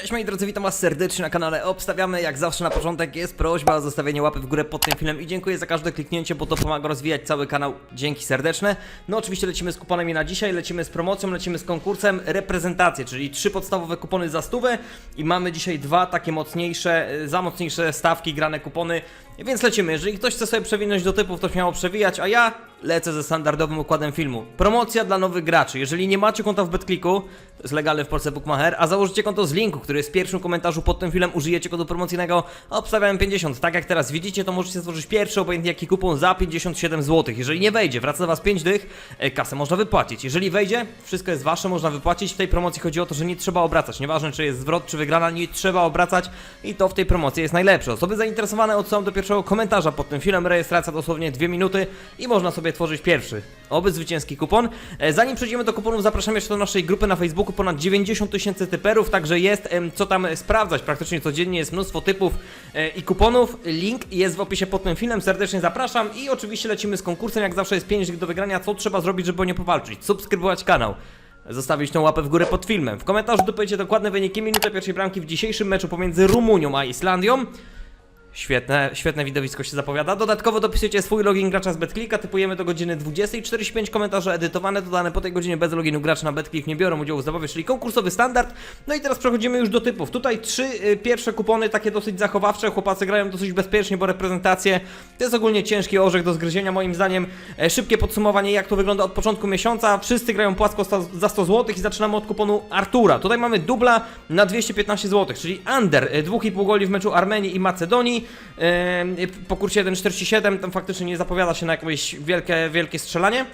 Cześć moi drodzy, witam was serdecznie na kanale Obstawiamy. Jak zawsze na początek jest prośba o zostawienie łapy w górę pod tym filmem i dziękuję za każde kliknięcie, bo to pomaga rozwijać cały kanał. Dzięki serdeczne. No oczywiście lecimy z kuponami na dzisiaj, lecimy z promocją, lecimy z konkursem reprezentacje, czyli trzy podstawowe kupony za stówę i mamy dzisiaj dwa takie mocniejsze, y, za mocniejsze stawki grane kupony. Więc lecimy. Jeżeli ktoś chce sobie przewinąć do typów, to śmiało przewijać, a ja lecę ze standardowym układem filmu. Promocja dla nowych graczy. Jeżeli nie macie konta w BetClicku, to jest legalny w Polsce Bookmacher, a założycie konto z linku, który jest w pierwszym komentarzu pod tym filmem, użyjecie kodu promocyjnego, obstawiałem 50. Tak jak teraz widzicie, to możecie stworzyć pierwszy obojętnie jaki kupon za 57 zł. Jeżeli nie wejdzie, wraca do Was 5 dych, e, kasę można wypłacić. Jeżeli wejdzie, wszystko jest Wasze, można wypłacić. W tej promocji chodzi o to, że nie trzeba obracać. Nieważne czy jest zwrot, czy wygrana, nie trzeba obracać i to w tej promocji jest najlepsze. Osoby zainteresowane odsyłam do pierwszego komentarza pod tym filmem. Rejestracja dosłownie 2 minuty i można sobie tworzyć pierwszy, oby zwycięski kupon. E, Zanim przejdziemy do kuponów, zapraszam jeszcze do naszej grupy na Facebooku. Ponad 90 tysięcy typerów, także jest co tam sprawdzać. Praktycznie codziennie jest mnóstwo typów e, i kuponów. Link jest w opisie pod tym filmem. Serdecznie zapraszam i oczywiście lecimy z konkursem. Jak zawsze jest 5 do wygrania. Co trzeba zrobić, żeby o nie powalczyć? Subskrybować kanał zostawić tą łapę w górę pod filmem. W komentarzu dopowiecie dokładne wyniki minuty pierwszej bramki w dzisiejszym meczu pomiędzy Rumunią a Islandią. Świetne, świetne widowisko się zapowiada. Dodatkowo dopisujecie swój login gracza z BetClicka, typujemy do godziny 20.45 komentarze edytowane, dodane po tej godzinie bez loginu gracze na BetClick nie biorą udziału w zabawie, czyli konkursowy standard. No i teraz przechodzimy już do typów. Tutaj trzy y, pierwsze kupony, takie dosyć zachowawcze, chłopacy grają dosyć bezpiecznie, bo reprezentacje to jest ogólnie ciężki orzech do zgryzienia moim zdaniem. E, szybkie podsumowanie jak to wygląda od początku miesiąca. Wszyscy grają płasko sta- za 100 zł i zaczynamy od kuponu Artura. Tutaj mamy dubla na 215 zł, czyli under e, 2,5 goli w meczu Armenii i Macedonii. Po kursie 1,47 tam faktycznie nie zapowiada się na jakieś wielkie, wielkie strzelanie.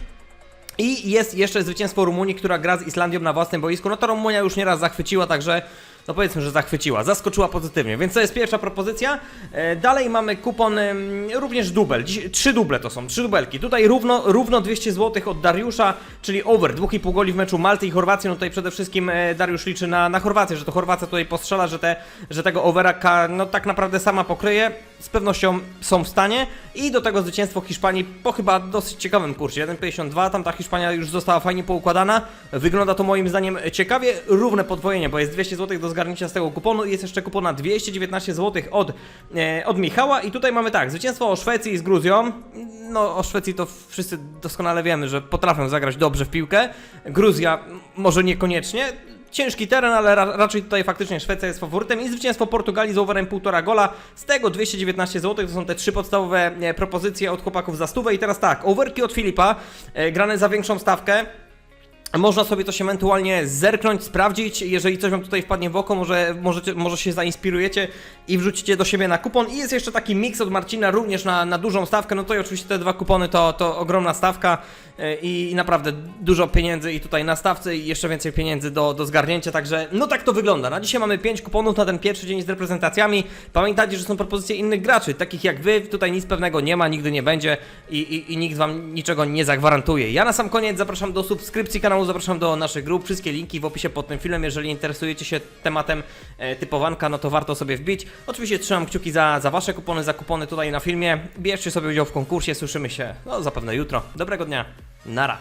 I jest jeszcze zwycięstwo Rumunii, która gra z Islandią na własnym boisku. No to Rumunia już nieraz zachwyciła, także no powiedzmy, że zachwyciła, zaskoczyła pozytywnie. Więc to jest pierwsza propozycja. E, dalej mamy kupon również dubel. Dziś, trzy duble to są, trzy dubelki. Tutaj równo, równo 200 zł od Dariusza, czyli over, 2,5 goli w meczu Malty i Chorwacji. No tutaj przede wszystkim e, Dariusz liczy na, na Chorwację, że to Chorwacja tutaj postrzela, że, te, że tego overa no tak naprawdę sama pokryje. Z pewnością są w stanie. I do tego zwycięstwo Hiszpanii po chyba dosyć ciekawym kursie. 1,52, tam ta Hiszpania już została fajnie poukładana. Wygląda to moim zdaniem ciekawie. Równe podwojenie, bo jest 200 zł do zgarnięcia z tego kuponu i jest jeszcze kupon na 219 zł od, e, od Michała. I tutaj mamy tak, zwycięstwo o Szwecji z Gruzją. No o Szwecji to wszyscy doskonale wiemy, że potrafią zagrać dobrze w piłkę. Gruzja może niekoniecznie. Ciężki teren, ale ra raczej tutaj faktycznie Szwecja jest faworytem i zwycięstwo Portugalii z overem 1,5 gola. Z tego 219 zł to są te trzy podstawowe e, propozycje od chłopaków za stówę. I teraz tak, overki od Filipa, e, grane za większą stawkę. Można sobie coś ewentualnie zerknąć, sprawdzić. Jeżeli coś wam tutaj wpadnie w oko, może, możecie, może się zainspirujecie i wrzucicie do siebie na kupon. I jest jeszcze taki mix od Marcina również na, na dużą stawkę. No to i oczywiście te dwa kupony to, to ogromna stawka e, i naprawdę dużo pieniędzy i tutaj na stawce i jeszcze więcej pieniędzy do, do zgarnięcia. Także no tak to wygląda. Na dzisiaj mamy 5 kuponów na ten pierwszy dzień z reprezentacjami. Pamiętajcie, że są propozycje innych graczy, takich jak wy. Tutaj nic pewnego nie ma, nigdy nie będzie i, i, i nikt wam niczego nie zagwarantuje. Ja na sam koniec zapraszam do subskrypcji kanału, zapraszam do naszych grup. Wszystkie linki w opisie pod tym filmem. Jeżeli interesujecie się tematem e, typowanka, no to warto sobie wbić. Oczywiście trzymam kciuki za, za wasze kupony, za kupony tutaj na filmie. Bierzcie sobie udział w konkursie, słyszymy się no zapewne jutro. Dobrego dnia, nara.